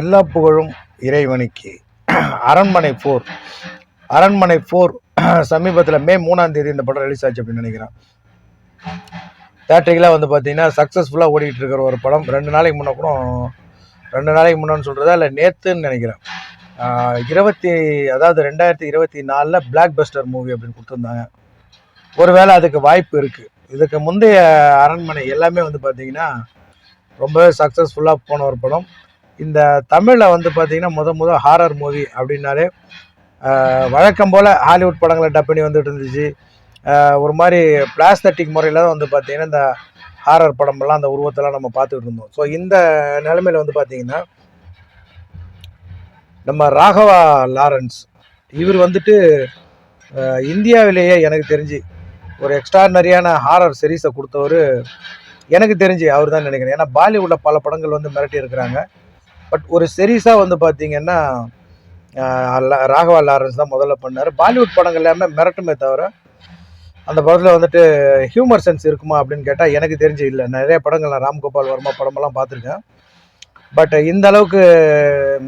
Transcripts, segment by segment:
எல்லா புகழும் இறைவனுக்கு. அரண்மனை ஃபோர் அரண்மனை ஃபோர் சமீபத்தில் மே மூணாம் தேதி இந்த படம் ரிலீஸ் ஆச்சு அப்படின்னு நினைக்கிறேன். தேட்டரிக்கெலாம் வந்து பார்த்தீங்கன்னா சக்ஸஸ்ஃபுல்லாக ஓடிக்கிட்டு இருக்கிற ஒரு படம். ரெண்டு நாளைக்கு முன்னே கூட ரெண்டு நாளைக்கு முன்னன்னு சொல்கிறதா இல்லை நேற்றுன்னு நினைக்கிறேன். இருபத்தி அதாவது ரெண்டாயிரத்தி இருபத்தி நாலில் பிளாக் பஸ்டர் மூவி அப்படின்னு கொடுத்துருந்தாங்க. ஒருவேளை அதுக்கு வாய்ப்பு இருக்குது இதுக்கு முந்தைய அரண்மனை எல்லாமே வந்து பார்த்தீங்கன்னா ரொம்பவே சக்ஸஸ்ஃபுல்லாக போன ஒரு படம். இந்த தமிழில் வந்து பார்த்திங்கன்னா முத முத ஹாரர் மூவி அப்படின்னாலே வழக்கம் போல் ஹாலிவுட் படங்களை டப் வந்துட்டு இருந்துச்சு. ஒரு மாதிரி பிளாஸ்தட்டிக் முறையில் தான் வந்து பார்த்திங்கன்னா இந்த ஹாரர் படமெல்லாம் அந்த உருவத்தெல்லாம் நம்ம பார்த்துக்கிட்டு இருந்தோம். ஸோ இந்த நிலைமையில் வந்து பார்த்தீங்கன்னா நம்ம ராகவா லாரன்ஸ் இவர் வந்துட்டு இந்தியாவிலேயே எனக்கு தெரிஞ்சு ஒரு எக்ஸ்ட்ரானரியான ஹாரர் சீரீஸை கொடுத்தவர் எனக்கு தெரிஞ்சு அவர் தான் நினைக்கிறேன். ஏன்னா பாலிவுட்டில் பல படங்கள் வந்து மிரட்டி இருக்கிறாங்க பட் ஒரு சீரீஸாக வந்து பார்த்தீங்கன்னா ராகவா லாரன்ஸ் தான் முதல்ல பண்ணார். பாலிவுட் படங்கள் எல்லாமே மிரட்டுமே தவிர அந்த படத்தில் வந்துட்டு ஹியூமர் சென்ஸ் இருக்குமா அப்படின்னு கேட்டால் எனக்கு தெரிஞ்சு இல்லை. நிறைய படங்கள் நான் ராம்கோபால் வர்மா படமெல்லாம் பார்த்துருக்கேன் பட் இந்த அளவுக்கு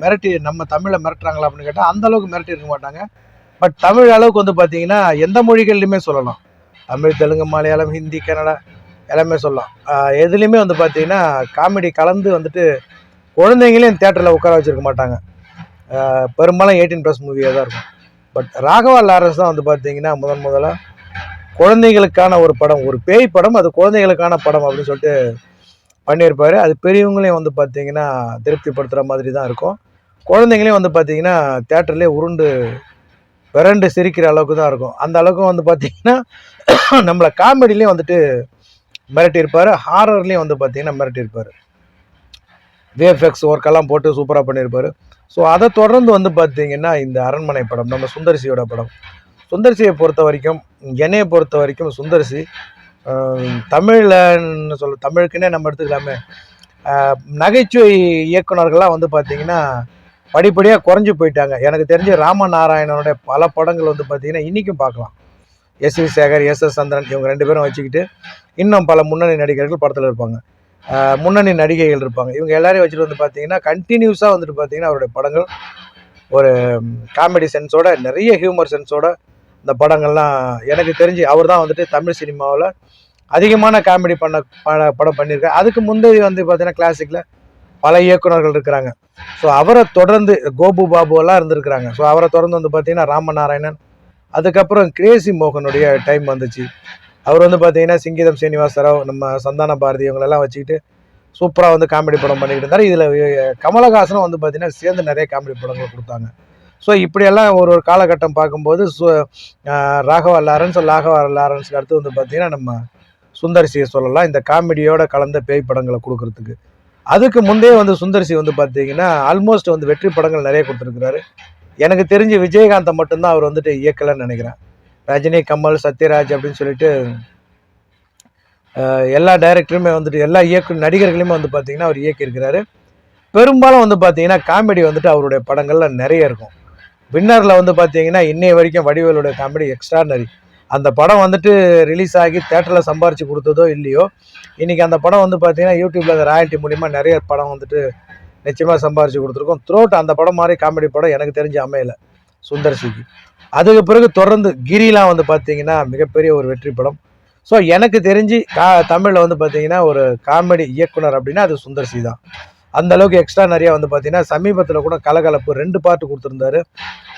மிரட்டி நம்ம தமிழை மிரட்டுறாங்களா அப்படின்னு கேட்டால் அந்த அளவுக்கு மிரட்டி இருக்க மாட்டாங்க. பட் தமிழ் அளவுக்கு வந்து பார்த்தீங்கன்னா எந்த மொழிகள்லையுமே சொல்லலாம். தமிழ் தெலுங்கு மலையாளம் ஹிந்தி கன்னடா எல்லாமே சொல்லலாம். எதுலேயுமே வந்து பார்த்தீங்கன்னா காமெடி கலந்து வந்துட்டு குழந்தைங்களையும் தேட்டரில் உட்கார வச்சிருக்க மாட்டாங்க. பெரும்பாலும் எயிட்டீன் ப்ளஸ் மூவியாக தான் இருக்கும். பட் ராகவா லாரஸ் தான் வந்து பார்த்தீங்கன்னா முதன் முதலாக குழந்தைகளுக்கான ஒரு படம் ஒரு பேய் படம் அது குழந்தைகளுக்கான படம் அப்படின்னு சொல்லிட்டு பண்ணியிருப்பார். அது பெரியவங்களையும் வந்து பார்த்தீங்கன்னா திருப்திப்படுத்துகிற மாதிரி தான் இருக்கும். குழந்தைங்களையும் வந்து பார்த்தீங்கன்னா தேட்டர்லேயே உருண்டு விரண்டு சிரிக்கிற அளவுக்கு தான் இருக்கும். அந்த அளவுக்கு வந்து பார்த்தீங்கன்னா நம்மளை காமெடியிலையும் வந்துட்டு மிரட்டியிருப்பார். ஹாரர்லேயும் வந்து பார்த்தீங்கன்னா மிரட்டியிருப்பார். விஎஃப்எக்ஸ் ஒர்க்கெல்லாம் போட்டு சூப்பராக பண்ணியிருப்பார் ஸோ அதை தொடர்ந்து வந்து பார்த்தீங்கன்னா இந்த அரண்மனை படம் நம்ம சுந்தர்சியோட படம். சுந்தர்சியை பொறுத்த வரைக்கும் என்னையை பொறுத்த வரைக்கும் சுந்தர்சி தமிழில்னு சொல்ல தமிழுக்குன்னே நம்ம எடுத்துக்கலாமே. நகைச்சுவை இயக்குனர்கள்லாம் வந்து பார்த்தீங்கன்னா படிப்படியாக குறைஞ்சி போயிட்டாங்க. எனக்கு தெரிஞ்சு ராமநாராயணனுடைய பல படங்கள் வந்து பார்த்தீங்கன்னா இன்றைக்கும் பார்க்கலாம். S V Sekhar S S Chandran இவங்க ரெண்டு பேரும் வச்சுக்கிட்டு இன்னும் பல முன்னணி நடிகர்கள் படத்தில் இருப்பாங்க. முன்னணி நடிகைகள் இருப்பாங்க. இவங்க எல்லாரையும் வச்சுட்டு வந்து பார்த்தீங்கன்னா கண்டினியூஸாக வந்துட்டு பார்த்தீங்கன்னா அவருடைய படங்கள் ஒரு காமெடி சென்ஸோட நிறைய ஹியூமர் சென்ஸோட இந்த படங்கள்லாம் எனக்கு தெரிஞ்சு அவர் தான் வந்துட்டு தமிழ் சினிமாவில் அதிகமான காமெடி பண்ண பட படம் பண்ணியிருக்காரு. அதுக்கு முந்தைய வந்து பார்த்தீங்கன்னா கிளாசிக்கில் பல இயக்குனர்கள் இருக்கிறாங்க. ஸோ அவரை தொடர்ந்து கோபு பாபுவெல்லாம் இருந்திருக்கிறாங்க. ஸோ அவரை தொடர்ந்து வந்து பார்த்தீங்கன்னா ராமநாராயணன் அதுக்கப்புறம் கிரேசி மோகனுடைய டைம் வந்துச்சு. அவர் வந்து பார்த்தீங்கன்னா சிங்கீதம் சீனிவாசராவ் நம்ம சந்தான பாரதி இவங்களெல்லாம் வச்சுக்கிட்டு சூப்பராக வந்து காமெடி படம் பண்ணிக்கிட்டு இருந்தார். இதில் கமலஹாசனும் வந்து பார்த்தீங்கன்னா சேர்ந்து நிறைய காமெடி படங்கள் கொடுத்தாங்க. ஸோ இப்படியெல்லாம் ஒரு ஒரு காலகட்டம் பார்க்கும்போது சு ராகவா லாரன்ஸ் ராகவா லாரன்ஸ்க்கு அடுத்து வந்து பார்த்தீங்கன்னா நம்ம சுந்தர்சியை சொல்லலாம். இந்த காமெடியோட கலந்த பேய் படங்களை கொடுக்கறதுக்கு. அதுக்கு முந்தைய வந்து சுந்தர்சி வந்து பார்த்தீங்கன்னா ஆல்மோஸ்ட் வந்து வெற்றி படங்கள் நிறைய கொடுத்துருக்குறாரு. எனக்கு தெரிஞ்சு விஜயகாந்தை மட்டும்தான் அவர் வந்துட்டு இயக்கலைன்னு நினைக்கிறேன். ரஜினி கமல் சத்யராஜ் அப்படின்னு சொல்லிட்டு எல்லா டைரக்டருமே வந்துட்டு எல்லா இயக்கு நடிகர்களுமே வந்து பார்த்தீங்கன்னா அவர் இயக்கியிருக்கிறாரு. பெரும்பாலும் வந்து பார்த்தீங்கன்னா காமெடி வந்துட்டு அவருடைய படங்கள்ல நிறைய இருக்கும். வின்னரில் வந்து பார்த்தீங்கன்னா இன்னைய வரைக்கும் வடிவேலுடைய காமெடி எக்ஸ்ட்ரானரி அந்த படம் வந்துட்டு ரிலீஸ் ஆகி தேட்டரில் சம்பாரிச்சு கொடுத்ததோ இல்லையோ இன்னைக்கு அந்த படம் வந்து பார்த்தீங்கன்னா யூடியூப்பில் அந்த ராயல்ட்டி மூலிமா நிறைய படம் வந்துட்டு நிச்சயமாக சம்பாரிச்சு கொடுத்துருக்கோம். த்ரோட் அந்த படம் மாதிரி காமெடி படம் எனக்கு தெரிஞ்சு சுந்தர் சுந்தர்சிக்கு அதுக்கு பிறகு தொடர்ந்து கிரிலாம் வந்து பார்த்தீங்கன்னா மிகப்பெரிய ஒரு வெற்றி படம். ஸோ எனக்கு தெரிஞ்சு கா தமிழில் வந்து பார்த்தீங்கன்னா ஒரு காமெடி இயக்குனர் அப்படின்னா அது சுந்தர்சி தான். அந்த அளவுக்கு எக்ஸ்ட்ரா நிறையா வந்து பார்த்தீங்கன்னா சமீபத்தில் கூட கலகலப்பு ரெண்டு பார்ட்டு கொடுத்துருந்தாரு.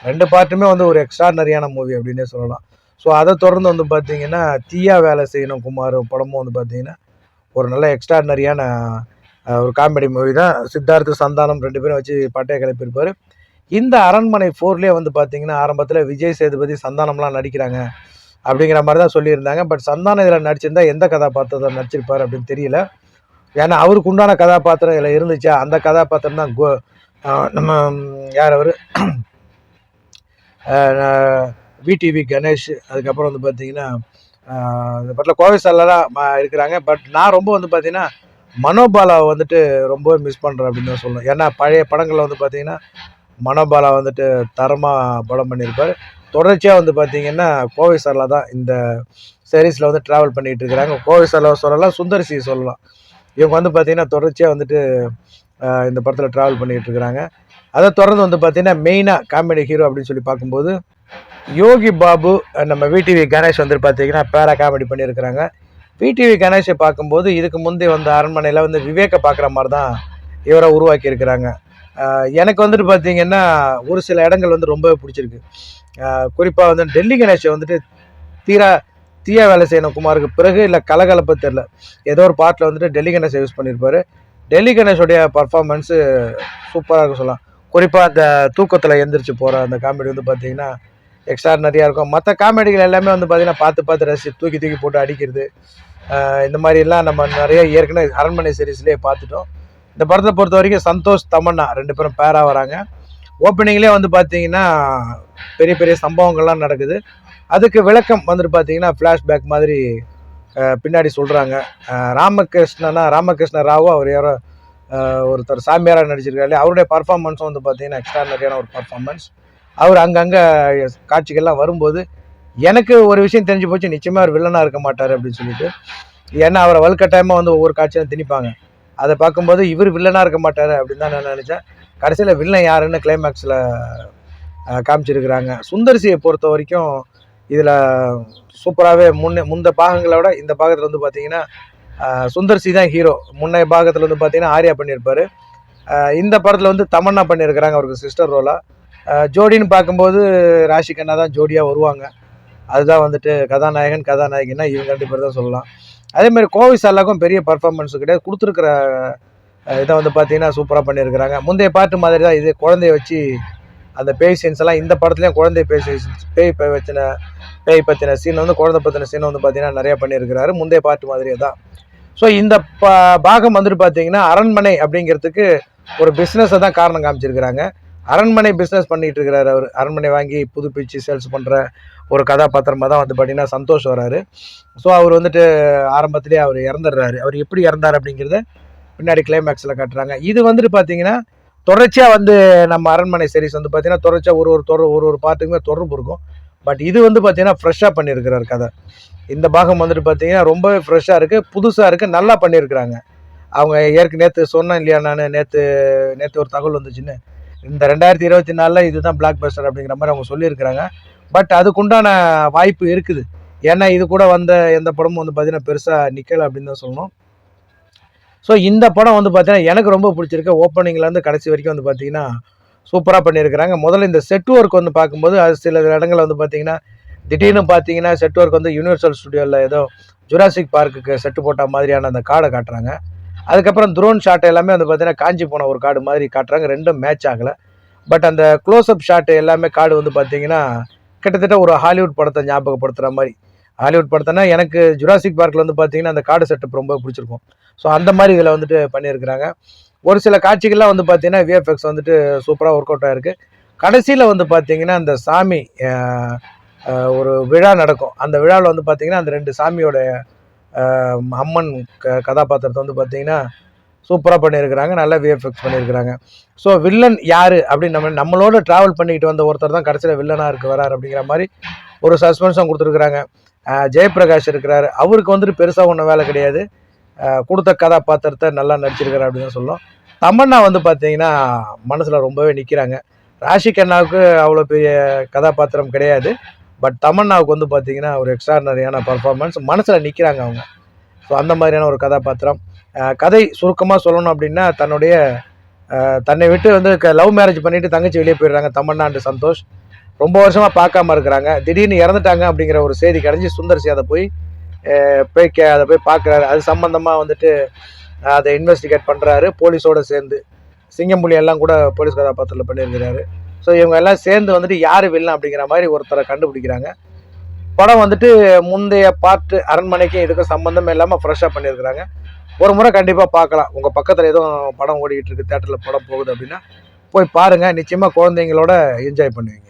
ரெண்டு பார்ட்டுமே வந்து ஒரு எக்ஸ்ட்ரா நிறையான மூவி அப்படின்னே சொல்லலாம். ஸோ அதை தொடர்ந்து வந்து பார்த்தீங்கன்னா தீயா வேலை செய்யணும் குமார் படமும் வந்து பார்த்தீங்கன்னா ஒரு நல்ல எக்ஸ்ட்ராடனரியான ஒரு காமெடி மூவி தான். சித்தார்த்த சந்தானம் ரெண்டு பேரும் வச்சு பட்டையை கிளப்பியிருப்பார். இந்த அரண்மனை ஃபோர்லேயே வந்து பார்த்தீங்கன்னா ஆரம்பத்தில் விஜய் சேதுபதி சந்தானம்லாம் நடிக்கிறாங்க அப்படிங்கிற மாதிரி தான் சொல்லியிருந்தாங்க. பட் சந்தானம் இதில் நடிச்சிருந்தா எந்த கதாபாத்திரத்தை நடிச்சிருப்பார் அப்படின்னு தெரியல. ஏன்னா அவருக்கு உண்டான கதாபாத்திரம் இதில் இருந்துச்சா? அந்த கதாபாத்திரம் தான் கோ நம்ம யார் அவர்? விடிவி கணேஷ். அதுக்கப்புறம் வந்து பார்த்தீங்கன்னா ஆஹ் கோவை சாலராக இருக்கிறாங்க. பட் நான் ரொம்ப வந்து பார்த்தீங்கன்னா மனோபாலாவை வந்துட்டு ரொம்ப மிஸ் பண்ணுறேன் அப்படின்னு தான் சொல்லணும். ஏன்னா பழைய படங்களில் வந்து பார்த்தீங்கன்னா மனோபாலா வந்துட்டு தரமாக படம் பண்ணியிருப்பார். தொடர்ச்சியாக வந்து பார்த்தீங்கன்னா கோவை சார்லா தான் இந்த சீரீஸில் வந்து ட்ராவல் பண்ணிகிட்டு இருக்கிறாங்க. கோவை சார்லாவை சொல்லலாம் சுந்தரிசி சொல்லலாம். இவங்க வந்து பார்த்திங்கன்னா தொடர்ச்சியாக வந்துட்டு இந்த படத்தில் ட்ராவல் பண்ணிகிட்டு இருக்கிறாங்க. அதை தொடர்ந்து வந்து பார்த்தீங்கன்னா மெயினாக காமெடி ஹீரோ அப்படின்னு சொல்லி பார்க்கும்போது யோகி பாபு நம்ம விடிவி கணேஷ் வந்து பார்த்தீங்கன்னா பேரா காமெடி பண்ணியிருக்கிறாங்க. விடிவி கணேஷை பார்க்கும்போது இதுக்கு முந்தைய வந்த அரண்மனையில் வந்து விவேக்கை பார்க்குற மாதிரி தான் இவரை உருவாக்கியிருக்கிறாங்க. எனக்கு வந்துட்டு பார்த்தீங்கன்னா ஒரு சில இடங்கள் வந்து ரொம்பவே பிடிச்சிருக்கு. குறிப்பாக வந்து டெல்லி கணேஷை வந்துட்டு தீரா தீயா வேலை செய்யணும் குமாருக்கு பிறகு இல்லை கலகலப்பு தெரில ஏதோ ஒரு பாட்டில் வந்துட்டு டெல்லி கணேஷை யூஸ் பண்ணியிருப்பாரு டெல்லி கணேஷோடைய பர்ஃபார்மன்ஸு சூப்பராக இருக்கும் சொல்லலாம். குறிப்பாக அந்த தூக்கத்தில் எந்திரிச்சு போகிற அந்த காமெடி வந்து பார்த்தீங்கன்னா எக்ஸ்ட்ரானரியாக இருக்கும். மற்ற காமெடிகள் எல்லாமே வந்து பார்த்தீங்கன்னா பார்த்து பார்த்து ரசி தூக்கி தூக்கி போட்டு அடிக்கிறது. இந்த மாதிரிலாம் நம்ம நிறைய ஏற்கனவே அரண்மனை சீரீஸ்லேயே பார்த்துட்டோம். இந்த படத்தை பொறுத்த வரைக்கும் சந்தோஷ் தமன்னா ரெண்டு பேரும் பேராக வராங்க. ஓப்பனிங்லேயே வந்து பார்த்தீங்கன்னா பெரிய பெரிய சம்பவங்கள்லாம் நடக்குது. அதுக்கு விளக்கம் வந்துட்டு பார்த்தீங்கன்னா ஃப்ளாஷ்பேக் மாதிரி பின்னாடி சொல்கிறாங்க ராமகிருஷ்ணனா ராமகிருஷ்ண ராவோ அவர் யாரோ ஒருத்தர் சாமியாராக நடிச்சிருக்காரு அவருடைய பர்ஃபார்மன்ஸும் வந்து பார்த்தீங்கன்னா எக்ஸ்ட்ரானரியான ஒரு பர்ஃபார்மன்ஸ் அவர் அங்கங்கே காட்சிகள்லாம் வரும்போது எனக்கு ஒரு விஷயம் தெரிஞ்சு போச்சு நிச்சயமாக அவர் வில்லனாக இருக்க மாட்டார் அப்படின்னு சொல்லிட்டு. ஏன்னா அவரை வலுக்கட்டாயமாக வந்து ஒவ்வொரு காட்சியும் திணிப்பாங்க. அதை பார்க்கும்போது இவர் வில்லனாக இருக்க மாட்டார் அப்படின்னு தான் நான் நினச்சேன். கடைசியில் வில்லன் யாருன்னு கிளைமேக்ஸில் காமிச்சிருக்கிறாங்க. சுந்தர்சியை பொறுத்த வரைக்கும் இதில் சூப்பராகவே முன்னே முந்த பாகங்களை விட இந்த பாகத்தில் வந்து பார்த்தீங்கன்னா சுந்தர்சி தான் ஹீரோ முன்னைய பாகத்தில் வந்து பார்த்தீங்கன்னா ஆர்யா பண்ணியிருப்பார். இந்த படத்தில் வந்து தமன்னா பண்ணியிருக்கிறாங்க அவருக்கு சிஸ்டர் ரோலாக ஜோடின்னு பார்க்கும்போது ராஷி கண்ணா தான் ஜோடியாக வருவாங்க. அதுதான் வந்துட்டு கதாநாயகன் கதாநாயகினா இவங்க ரெண்டு பேர் தான் சொல்லலாம். அதே மாதிரி கோவை சாலாக்கும் பெரிய பர்ஃபார்மன்ஸ் கிடையாது. கொடுத்துருக்குற இதை வந்து பார்த்தீங்கன்னா சூப்பராக பண்ணியிருக்கிறாங்க. முந்தைய பாட்டு மாதிரி தான் இது குழந்தைய வச்சு அந்த பேய் சீன்ஸ் எல்லாம் இந்த படத்துலையும் குழந்தை பேய் பேய் பேய் வச்சின பேய் பற்றின சீன் வந்து குழந்தை பற்றின சீன் வந்து பார்த்தீங்கன்னா நிறைய பண்ணியிருக்கிறாரு. முந்தைய பாட்டு மாதிரியே தான். ஸோ இந்த பா பாகம் வந்துட்டு பார்த்தீங்கன்னா அரண்மனை அப்படிங்கிறதுக்கு ஒரு பிஸ்னஸை தான் காரணம் காமிச்சிருக்கிறாங்க. அரண்மனை பிஸ்னஸ் பண்ணிட்டு இருக்கிறாரு அவர். அரண்மனை வாங்கி புதுப்பிச்சு சேல்ஸ் பண்ணுற ஒரு கதாபாத்திரமாக தான் வந்து பார்த்தீங்கன்னா சந்தோஷ் வராரு. ஸோ அவர் வந்துட்டு ஆரம்பத்திலே அவர் இறந்துடுறாரு. அவர் எப்படி இறந்தார் அப்படிங்கிறத பின்னாடி கிளைமேக்ஸில் காட்டுறாங்க. இது வந்துட்டு பார்த்தீங்கன்னா தொடர்ச்சியாக வந்து நம்ம அரண்மனை சீரிஸ் வந்து பார்த்தீங்கன்னா தொடர்ச்சியாக ஒரு ஒரு தொடர் ஒரு ஒரு பாட்டுக்குமே தொடர்பு இருக்கும். பட் இது வந்து பார்த்தீங்கன்னா ஃப்ரெஷ்ஷாக பண்ணியிருக்கிறார் கதை. இந்த பாகம் வந்துட்டு பார்த்தீங்கன்னா ரொம்பவே ஃப்ரெஷ்ஷாக இருக்குது புதுசாக இருக்குது நல்லா பண்ணியிருக்கிறாங்க அவங்க ஏற்க நேற்று சொன்னேன் இல்லையா நான் நேற்று நேற்று ஒரு தகவல் வந்துச்சுன்னு. இந்த ரெண்டாயிரத்தி இருபத்தி நாலில் இதுதான் பிளாக் பஸ்டர் அப்படிங்கிற மாதிரி அவங்க சொல்லியிருக்கிறாங்க. பட் அதுக்குண்டான வாய்ப்பு இருக்குது. ஏன்னா இது கூட வந்த எந்த படமும் வந்து பார்த்தீங்கன்னா பெருசாக நிற்கலை அப்படின்னு தான் சொல்லணும். ஸோ இந்த படம் வந்து பார்த்தீங்கன்னா எனக்கு ரொம்ப பிடிச்சிருக்கு. ஓப்பனிங்லேருந்து கடைசி வரைக்கும் வந்து பார்த்தீங்கன்னா சூப்பராக பண்ணியிருக்கிறாங்க. முதல்ல இந்த செட் ஒர்க் வந்து பார்க்கும்போது அது சில இடங்களில் வந்து பார்த்தீங்கன்னா திடீர்னு பார்த்தீங்கன்னா செட் ஒர்க் வந்து யூனிவர்சல் ஸ்டுடியோவில் ஏதோ ஜுராசிக் பார்க்குக்கு செட்டு போட்ட மாதிரியான அந்த காடை காட்டுறாங்க. அதுக்கப்புறம் த்ரோன் ஷாட் எல்லாமே வந்து பார்த்தீங்கன்னா காஞ்சி போன ஒரு காடு மாதிரி காட்டுறாங்க. ரெண்டும் மேட்ச் ஆகலை. பட் அந்த க்ளோஸ்அப் ஷாட் எல்லாமே காடு வந்து பார்த்தீங்கன்னா கிட்டத்தட்ட ஒரு ஹாலிவுட் படத்தை ஞாபகப்படுத்துகிற மாதிரி. ஹாலிவுட் படத்தைனா எனக்கு ஜுராசிக் பார்க்கில் வந்து பார்த்தீங்கன்னா அந்த காடு செட்டப் ரொம்ப பிடிச்சிருக்கும். ஸோ அந்த மாதிரி இதில் வந்துட்டு பண்ணியிருக்கிறாங்க. ஒரு சில காட்சிகள்லாம் வந்து பார்த்தீங்கன்னா விஎஃப்எக்ஸ் வந்துட்டு சூப்பராக ஒர்க் அவுட் இருக்குது கடைசியில் வந்து பார்த்தீங்கன்னா அந்த சாமி ஒரு விழா நடக்கும். அந்த விழாவில் வந்து பார்த்தீங்கன்னா அந்த ரெண்டு சாமியோட அம்மன் க கதாபாத்திரத்தை வந்து பார்த்தீங்கன்னா சூப்பராக பண்ணியிருக்கிறாங்க நல்லா விஎஃப்எக்ஸ் பண்ணியிருக்கிறாங்க. ஸோ வில்லன் யார் அப்படின்னு நம்ம நம்மளோட ட்ராவல் பண்ணிக்கிட்டு வந்த ஒருத்தர் தான் கடைசியில் வில்லனாக இருக்கு வரார் அப்படிங்கிற மாதிரி ஒரு சஸ்பென்ஸும் கொடுத்துருக்குறாங்க. ஜெயபிரகாஷ் இருக்கிறார். அவருக்கு வந்துட்டு பெருசாக ஒன்றும் வேலை கிடையாது. கொடுத்த கதாபாத்திரத்தை நல்லா நடிச்சிருக்கிறார் அப்படின்னு தான் தமன்னா வந்து பார்த்தீங்கன்னா மனசில் ரொம்பவே நிற்கிறாங்க ராஷி கண்ணாவுக்கு அவ்வளோ பெரிய கதாபாத்திரம் கிடையாது. பட் தமன்னாவுக்கு வந்து பார்த்தீங்கன்னா ஒரு எக்ஸ்ட்ராடனரியான பர்ஃபார்மன்ஸ் மனசில் நிற்கிறாங்க அவங்க. ஸோ அந்த மாதிரியான ஒரு கதாபாத்திரம். கதை சுருக்கமாக சொல்லணும் அப்படின்னா தன்னுடைய தன்னை விட்டு வந்து லவ் மேரேஜ் பண்ணிட்டு தங்கச்சி வெளியே போயிடுறாங்க. தமன்னாண்டு சந்தோஷ். ரொம்ப வருஷமாக பார்க்காம இருக்கிறாங்க. திடீர்னு இறந்துட்டாங்க அப்படிங்கிற ஒரு செய்தி கிடைஞ்சி சுந்தர்சி அதை போய் போய் கே அதை போய் பார்க்குறாரு. அது சம்மந்தமாக வந்துட்டு அதை இன்வெஸ்டிகேட் பண்ணுறாரு போலீஸோடு சேர்ந்து. சிங்கம்புலி எல்லாம் கூட போலீஸ் கதாபாத்திரத்தில் பண்ணியிருக்கிறாரு. ஸோ இவங்க எல்லாம் சேர்ந்து வந்துட்டு யார் வில்லன் அப்படிங்கிற மாதிரி ஒருத்தரை கண்டுபிடிக்கிறாங்க. படம் வந்துட்டு முந்தைய பாட்டு அரண்மனைக்கும் இதுக்கும் சம்மந்தம் இல்லாமல் ஃப்ரெஷ்ஷாக பண்ணியிருக்கிறாங்க. ஒரு முறை கண்டிப்பாக பார்க்கலாம். உங்கள் பக்கத்தில் எதுவும் படம் ஓடிக்கிட்டு இருக்கு தேட்டரில் படம் போகுது அப்படின்னா போய் பாருங்கள் நிச்சயமாக குழந்தைங்களோட என்ஜாய் பண்ணுவீங்க.